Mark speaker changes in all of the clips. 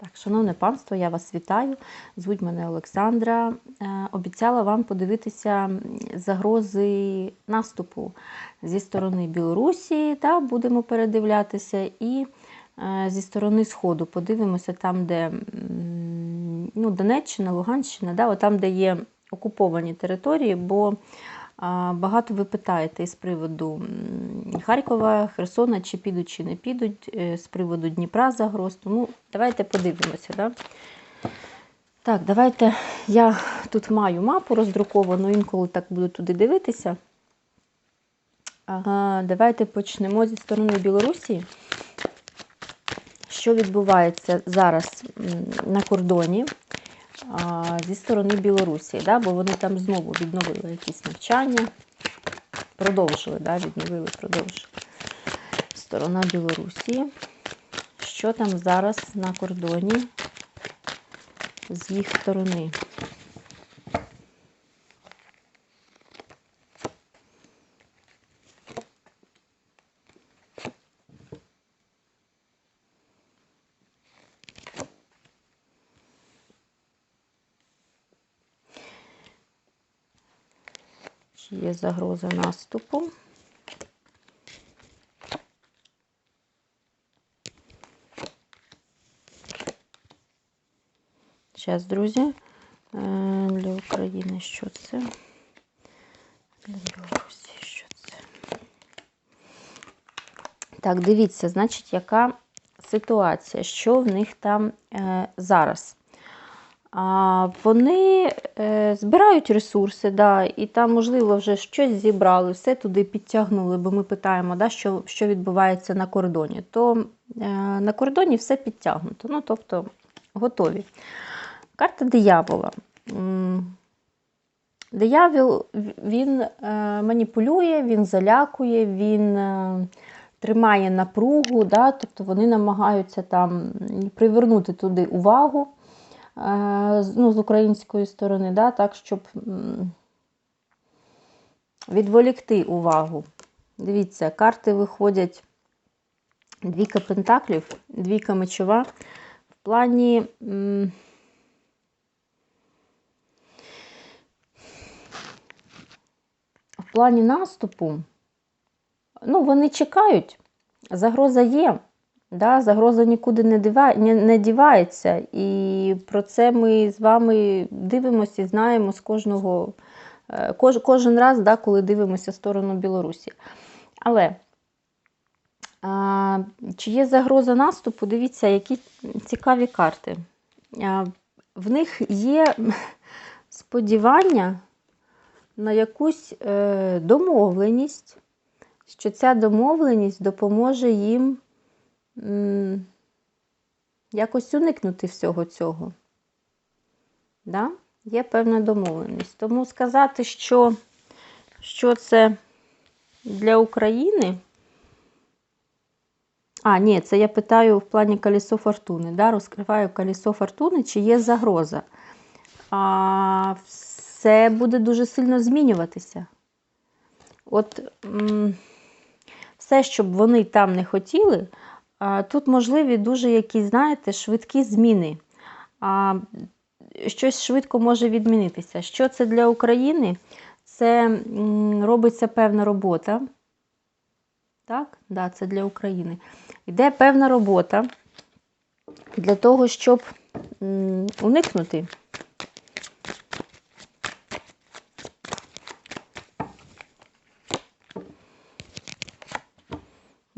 Speaker 1: Так, шановне панство, я вас вітаю. Звуть мене Олександра. Е, Обіцяла вам подивитися загрози наступу зі сторони Білорусі. Та будемо передивлятися, і е, зі сторони Сходу подивимося там, де ну, Донеччина, Луганщина, да, там, де є окуповані території, бо Багато ви питаєте з приводу Харкова, Херсона, чи підуть, чи не підуть, е, з приводу Дніпра загроз. Тому давайте подивимося. Да? Так, давайте я тут маю мапу роздруковану, інколи так буду туди дивитися. Ага, давайте почнемо зі сторони Білорусі. Що відбувається зараз на кордоні зі сторони Білорусі, да? бо вони там знову відновили якісь навчання, продовжили, да? відновили, продовжили. Сторона Білорусі. Що там зараз на кордоні з їх сторони? Чи є загроза наступу? Зараз, друзі, е, для України що це? Для Білорусі що це? Так, дивіться, значить, яка ситуація, що в них там е, зараз? Вони е, збирають ресурси, да, і там, можливо, вже щось зібрали, все туди підтягнули, бо ми питаємо, да, що що відбувається на кордоні. То е, на кордоні все підтягнуто, ну, тобто готові. Карта диявола. Диявол він е, маніпулює, він залякує, він тримає напругу, да, тобто вони намагаються там привернути туди увагу ну, з української сторони, да, так, щоб відволікти увагу. Дивіться, карти виходять двійка пентаклів, двійка мечова. В плані. В плані наступу, ну, вони чекають, загроза є, да, загроза нікуди не, дива, не, не дівається. І про це ми з вами дивимося і знаємо з кожного, е, кож, кожен раз, да, коли дивимося в сторону Білорусі. Але а, чи є загроза наступу? Дивіться, які цікаві карти. А, в них є сподівання на якусь е, домовленість, що ця домовленість допоможе їм якось уникнути всього цього. Да? Є певна домовленість. Тому сказати, що, що це для України. А, ні, це я питаю в плані колесо фортуни. Да? Розкриваю колесо фортуни, чи є загроза. А, все буде дуже сильно змінюватися. От все, щоб вони там не хотіли, тут можливі дуже якісь, знаєте, швидкі зміни. Щось швидко може відмінитися. Що це для України? Це робиться певна робота. Так, да, це для України. Йде певна робота для того, щоб уникнути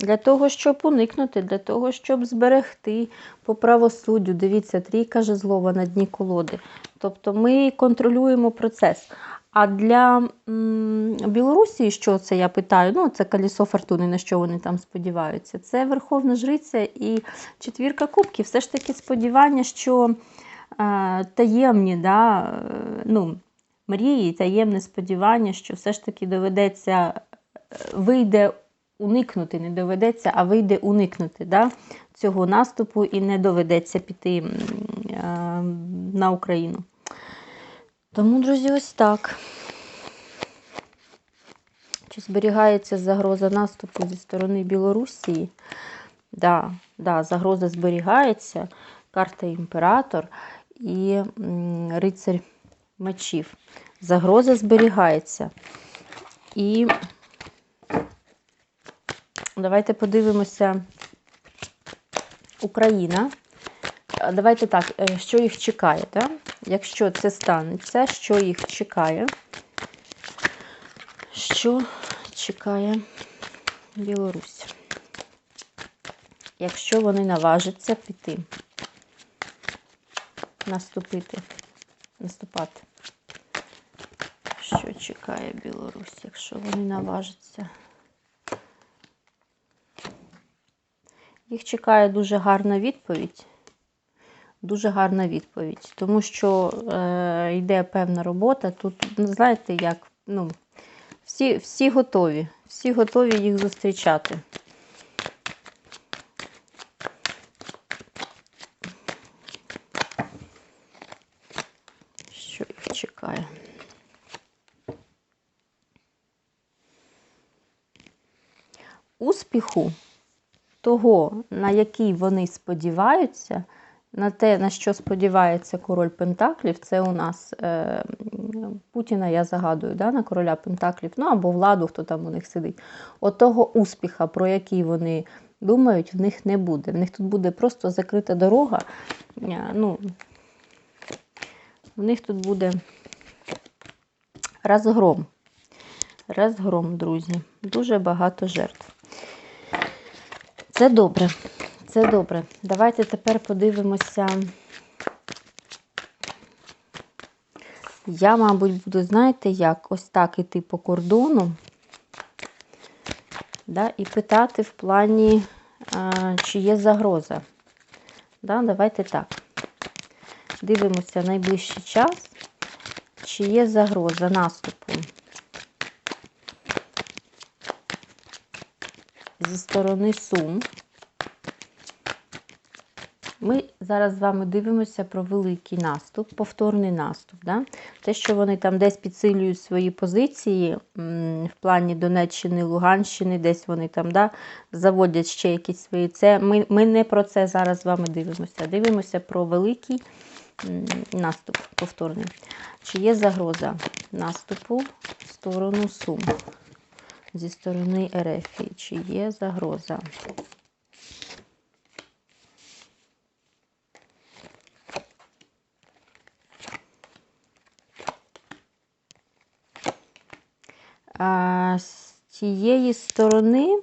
Speaker 1: Для того, щоб уникнути, для того, щоб зберегти по правосуддю. Дивіться, трійка жезлова на дні колоди. Тобто ми контролюємо процес. А для м, Білорусі, що це я питаю? Ну, це колесо фортуни, на що вони там сподіваються. Це Верховна Жриця і четвірка кубків. Все ж таки сподівання, що е, таємні, да, е, ну, мрії, таємне сподівання, що все ж таки доведеться, е, вийде уникнути, не доведеться, а вийде уникнути да, цього наступу і не доведеться піти м, е, на Україну. Тому, друзі, ось так. Чи зберігається загроза наступу зі сторони Білорусі? Да, да, загроза зберігається. карта імператор і рицарь мечів. Загроза зберігається. І давайте подивимося Україна. Давайте так, е, що їх чекає, так? Якщо це станеться, що їх чекає? Що чекає Білорусь? Якщо вони наважаться піти, наступити, наступати. Що чекає Білорусь, якщо вони наважаться? Їх чекає дуже гарна відповідь. Дуже гарна відповідь, тому що е, йде певна робота. Тут, ну, знаєте, як, ну, всі, всі готові, всі готові їх зустрічати. Що їх чекає? Успіху того, на який вони сподіваються, на те, на що сподівається король Пентаклів, це у нас е, Путіна, я загадую, да, на короля Пентаклів, ну або владу, хто там у них сидить. От того успіха, про який вони думають, в них не буде. В них тут буде просто закрита дорога. Е, Ну, в них тут буде розгром. Розгром, друзі. Дуже багато жертв. Це добре. Це добре. Давайте тепер подивимося. Я, мабуть, буду, знаєте, як ось так іти по кордону да, і питати в плані, а, чи є загроза. Да, Давайте так. Дивимося найближчий час, чи є загроза наступу. Зі сторони Сум. Ми зараз з вами дивимося про великий наступ, повторний наступ. Да? Те, що вони там десь підсилюють свої позиції в плані Донеччини, Луганщини, десь вони там да, заводять ще якісь свої. Це Ми ми не про це зараз з вами дивимося. Дивимося про великий наступ повторний. Чи є загроза наступу в сторону Сум? Зі сторони РФ, чи є загроза? А, з тієї сторони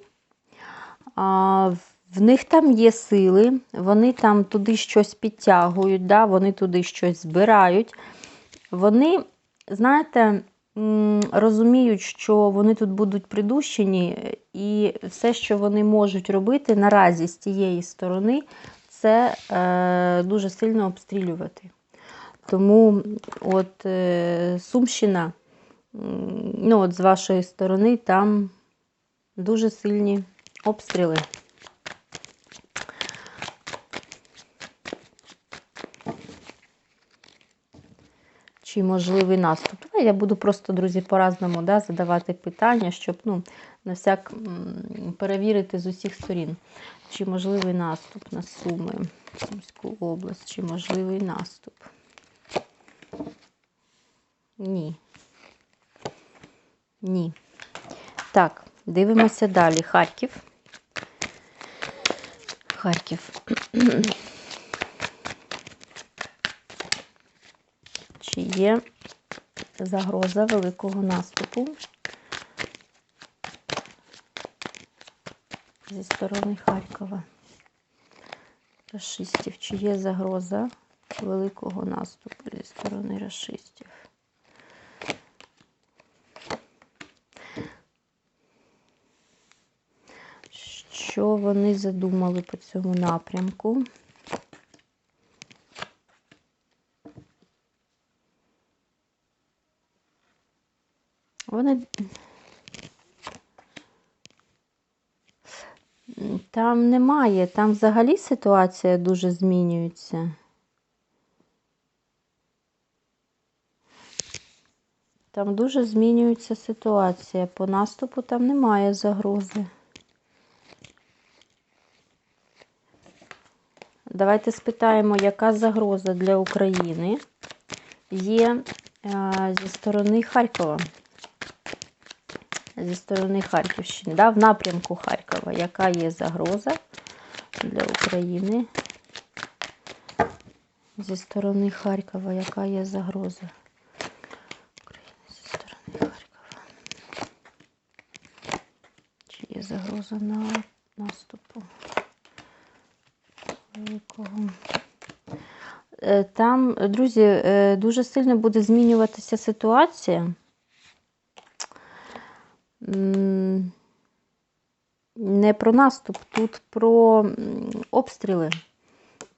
Speaker 1: а, в них там є сили, вони там туди щось підтягують, да, вони туди щось збирають. Вони, знаєте, розуміють, що вони тут будуть придущені, і все, що вони можуть робити наразі з тієї сторони, це е, дуже сильно обстрілювати. Тому от е, Сумщина, ну от з вашої сторони, там дуже сильні обстріли. Чи можливий наступ? Давай я буду просто, друзі, по-разному да, задавати питання, щоб ну, на всяк перевірити з усіх сторін. Чи можливий наступ на Суми, Сумську область, чи можливий наступ? Ні. Ні. Так, дивимося далі. Харків. Харків. Чи є загроза великого наступу зі сторони Харкова? Рашистів. Чи є загроза великого наступу зі сторони рашистів? Що вони задумали по цьому напрямку? Вони там немає, там взагалі ситуація дуже змінюється. Там дуже змінюється ситуація. По наступу там немає загрози. Давайте спитаємо, яка загроза для України є е, зі сторони Харкова. Зі сторони Харківщини, да, в напрямку Харкова. Яка є загроза для України? Зі сторони Харкова, яка є загроза? України зі сторони Харкова. Чи є загроза на наступу? Е, Там, друзі, е, дуже сильно буде змінюватися ситуація. Не про наступ, тут про обстріли.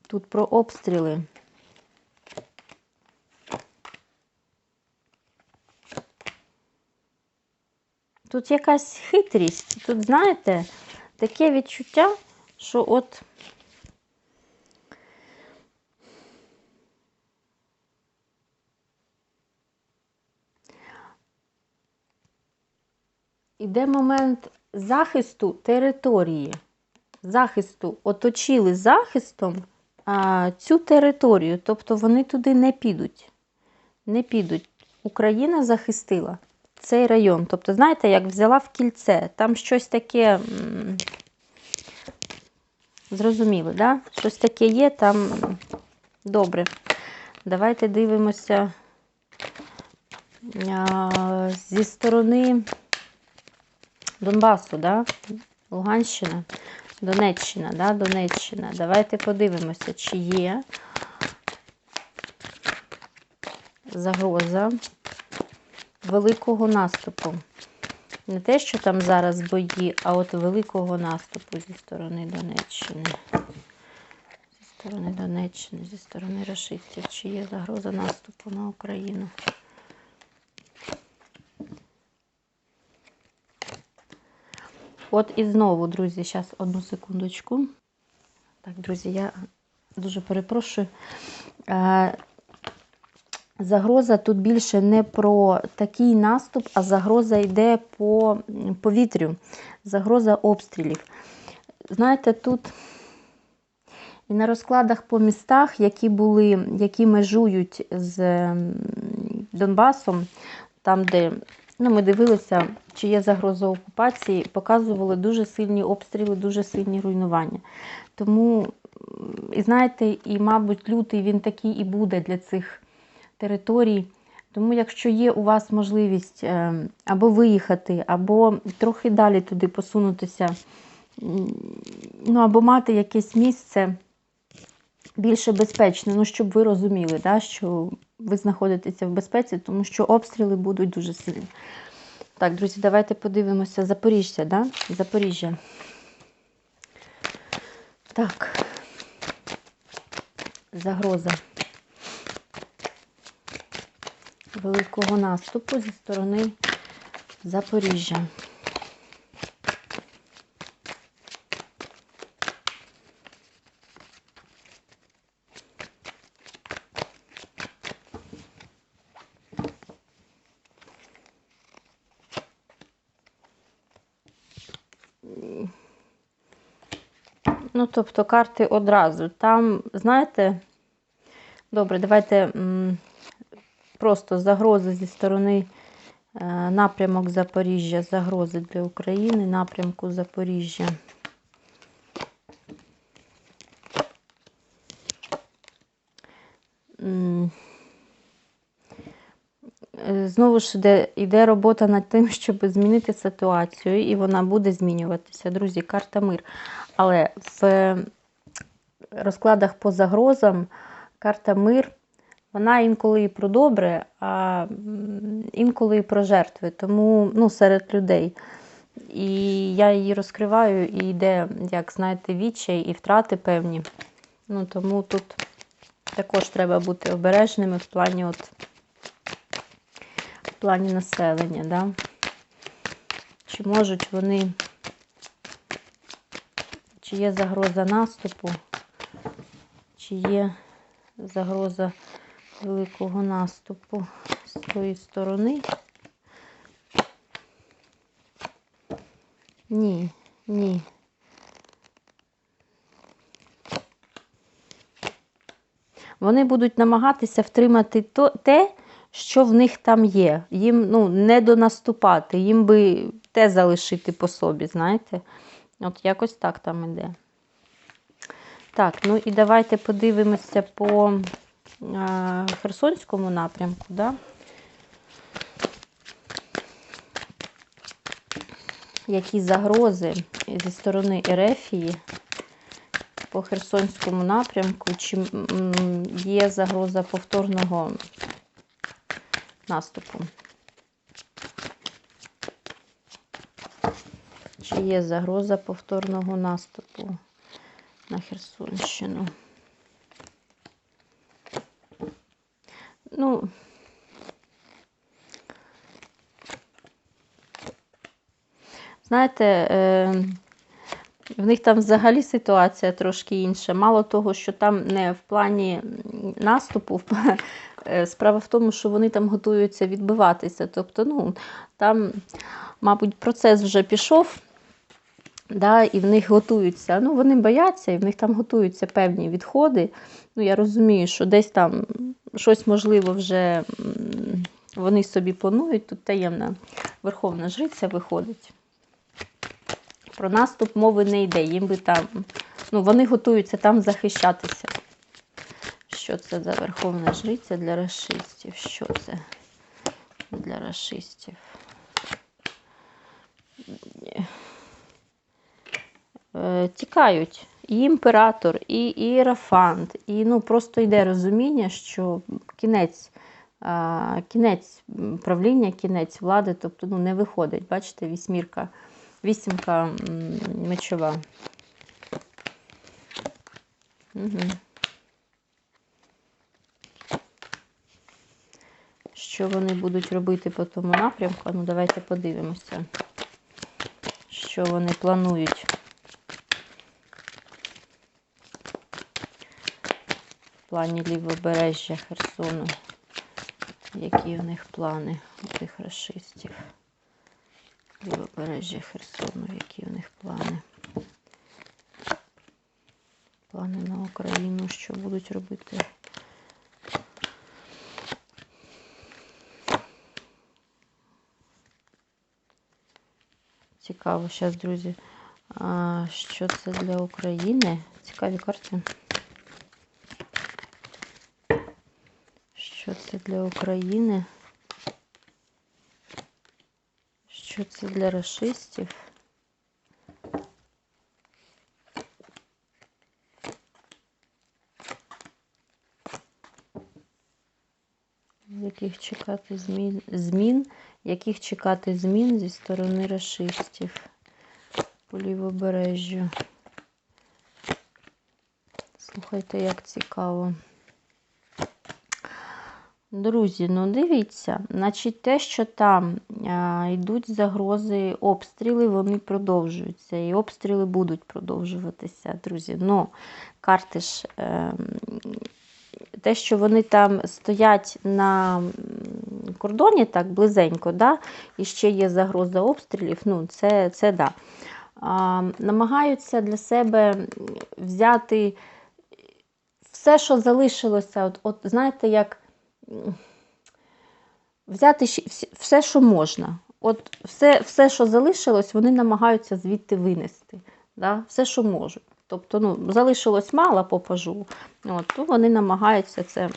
Speaker 1: Тут про обстріли. Тут якась хитрість. Тут, знаєте, таке відчуття, що от. Іде момент захисту території. Захисту оточили захистом а, цю територію, тобто вони туди не підуть. Не підуть. Україна захистила цей район. Тобто, знаєте, як взяла в кільце, там щось таке зрозуміло, да? Щось таке є, там добре. Давайте дивимося а, зі сторони Донбасу, да? Луганщина, Донеччина, да? Донеччина. Давайте подивимося, чи є загроза великого наступу. Не те, що там зараз бої, а от великого наступу зі сторони Донеччини. Зі сторони Донеччини, зі сторони рашистів. Чи є загроза наступу на Україну? От і знову, друзі, зараз одну секундочку. Так, друзі, я дуже перепрошую. Е, Загроза тут більше не про такий наступ, а загроза йде по повітрю, загроза обстрілів. Знаєте, тут і на розкладах по містах, які були, які межують з Донбасом, там, де ну, ми дивилися, чи є загроза окупації, показували дуже сильні обстріли, дуже сильні руйнування. Тому, і знаєте, і, мабуть, лютий він такий і буде для цих територій. Тому, якщо є у вас можливість е, або виїхати, або трохи далі туди посунутися, ну, або мати якесь місце більше безпечне, ну, щоб ви розуміли, да, що ви знаходитеся в безпеці, тому що обстріли будуть дуже сильні. Так, друзі, давайте подивимося. Запоріжжя, да? Запоріжжя. Так. Загроза великого наступу зі сторони Запоріжжя. Тобто карти одразу. Там, знаєте, добре, давайте просто загрози зі сторони е, напрямок Запоріжжя, загрози для України, напрямку Запоріжжя. Е, Знову ж йде, йде робота над тим, щоб змінити ситуацію, і вона буде змінюватися. Друзі, карта мир. Але в розкладах по загрозам карта мир, вона інколи і про добре, а інколи і про жертви. Тому ну, серед людей. І я її розкриваю, і йде, як знаєте, відчай і втрати певні. Ну, тому тут також треба бути обережними в плані от в плані населення, да? Чи можуть вони, чи є загроза наступу, чи є загроза великого наступу з тої сторони? Ні, ні. вони будуть намагатися втримати то, те, що в них там є. Їм ну, не донаступати, їм би те залишити по собі, знаєте? От якось так там іде. Так, ну і давайте подивимося по а, Херсонському напрямку. Да? Які загрози зі сторони Ерефії по Херсонському напрямку, чи є загроза повторного наступу? Чи є загроза повторного наступу на Херсонщину? Ну, знаєте, е, в них там взагалі ситуація трошки інша. Мало того, що там не в плані наступу, е, справа в тому, що вони там готуються відбиватися. Тобто, ну, там, мабуть, процес вже пішов. Да, і в них готуються. Ну, вони бояться, і в них там готуються певні відходи. Ну, я розумію, що десь там щось можливо вже вони собі планують. Тут таємна верховна жриця виходить. Про наступ мови не йде. Їм би там, ну, вони готуються там захищатися. Що це за верховна жриця для расистів? Що це для расистів? Е, Тікають і імператор, і іерафант, і ну, просто йде розуміння, що кінець, кінець правління, кінець влади, тобто ну, не виходить. Бачите, вісьмірка, вісімка мечова. Угу. Що вони будуть робити по тому напрямку? Ну, давайте подивимося, що вони планують. В плані лівобережжя Херсону. Які у них плани у тих расистів? Лівобережжя Херсону, які у них плани? Плани на Україну, що будуть робити? Цікаво, зараз, друзі. Що це для України? Цікаві карти. Що це для України? Що це для расистів? Яких чекати змін, змін, яких чекати змін зі сторони расистів по лівобережжю. Слухайте, як цікаво. Друзі, ну дивіться, значить те, що там а, йдуть загрози, обстріли, вони продовжуються. І обстріли будуть продовжуватися, друзі. Ну, карти ж, е, те, що вони там стоять на кордоні так близенько, да, і ще є загроза обстрілів, ну, це, це да. А, намагаються для себе взяти все, що залишилося, от, от знаєте, як взяти все, що можна. От все, все, що залишилось, вони намагаються звідти винести. Да? Все, що можуть. Тобто, ну, залишилось мало по пажу, от, то вони намагаються це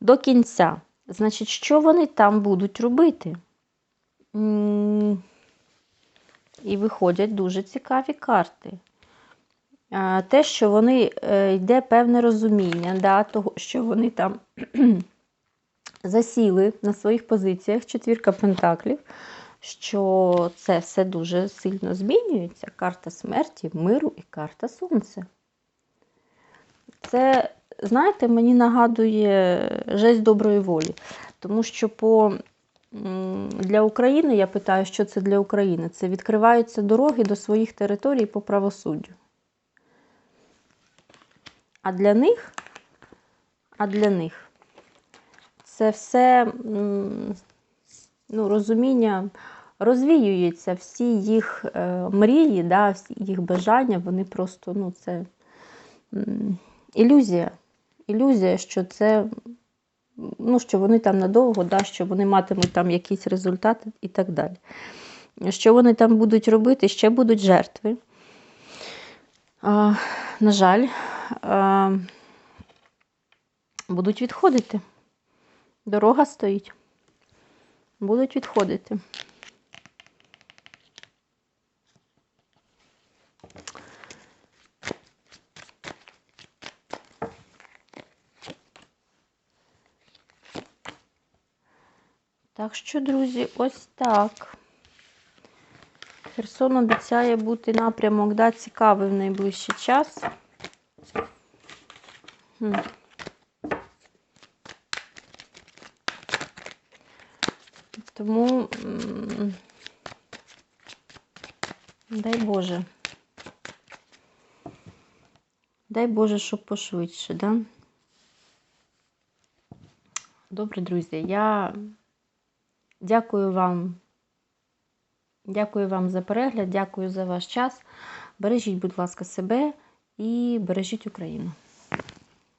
Speaker 1: до кінця. Значить, що вони там будуть робити? І виходять дуже цікаві карти. Те, що вони е, йде певне розуміння да, того, що вони там засіли на своїх позиціях, четвірка пентаклів, що це все дуже сильно змінюється. Карта смерті, миру і карта сонця. Це, знаєте, мені нагадує жесть доброї волі. Тому що по, для України, я питаю, що це для України? Це відкриваються дороги до своїх територій по правосуддю. А для них, а для них це все ну, розуміння розвіюється, всі їх е, мрії, да, всі їх бажання, вони просто, ну, це ілюзія. ілюзія, що це, ну, що вони там надовго, да, що вони матимуть там якісь результати і так далі. Що вони там будуть робити, ще будуть жертви. А, на жаль, будуть відходити. Дорога стоїть. Будуть відходити. Так що, друзі, ось так. Херсон обіцяє бути напрямок, да, цікавий в найближчий час. Тому дай Боже. Дай Боже, щоб пошвидше, да? Добре, друзі, я дякую вам. Дякую вам за перегляд, дякую за ваш час. Бережіть, будь ласка, себе і бережіть Україну.